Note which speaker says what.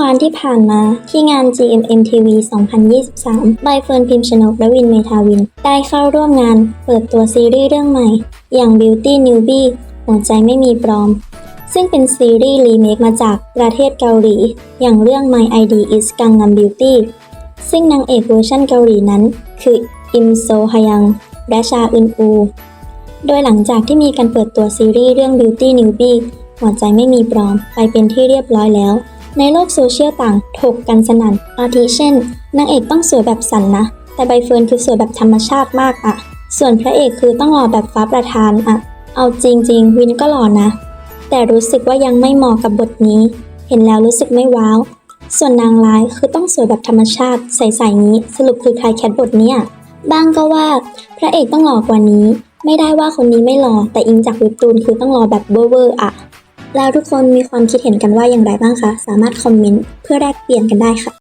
Speaker 1: วันที่ผ่านมาที่งาน GMMTV 2023 ใบเฟิร์นพิมพ์ชนกและวินเมทาวิน ได้เข้าร่วมงานเปิดตัวซีรีส์เรื่องใหม่ อย่าง Beauty Newbie หัวใจไม่มีปลอม ซึ่งเป็นซีรีส์รีเมคมาจากประเทศเกาหลี อย่างเรื่อง My ID is Gangnam Beauty ซึ่งนางเอกเวอร์ชันเกาหลีนั้น คืออิมโซฮยังและชาอึนอู โดยหลังจากที่มีการเปิดตัวซีรีส์เรื่อง Beauty Newbie หัวใจไม่มีปลอมไปเป็นที่เรียบร้อยแล้ว ในโลกโซเชียลต่างถกกันสนั่น อาทิเช่น นางเอกต้องสวยแบบสันนะ แต่ใบเฟิร์นคือสวยแบบธรรมชาติมากอะส่วนพระเอกคือต้องหล่อแบบฟ้าประธานอะเอาจริง ๆ วินก็หล่อนะ แต่รู้สึกว่ายังไม่เหมาะกับบทนี้ เห็นแล้วรู้สึกไม่ว้าว ส่วนนางร้ายคือต้องสวยแบบธรรมชาติ ใสๆนี้ สรุปคือใครแคทบทเนี่ยบ้างก็ว่า พระเอกต้องหล่อกว่านี้ ไม่ได้ว่าคนนี้ไม่หล่อแต่อิงจากเว็บตูนคือต้องหล่อแบบเวอร์ๆอะ แล้วทุกคนมีความคิดเห็นกันว่าอย่างไรบ้างคะ สามารถคอมเมนต์เพื่อแลกเปลี่ยนกันได้ค่ะ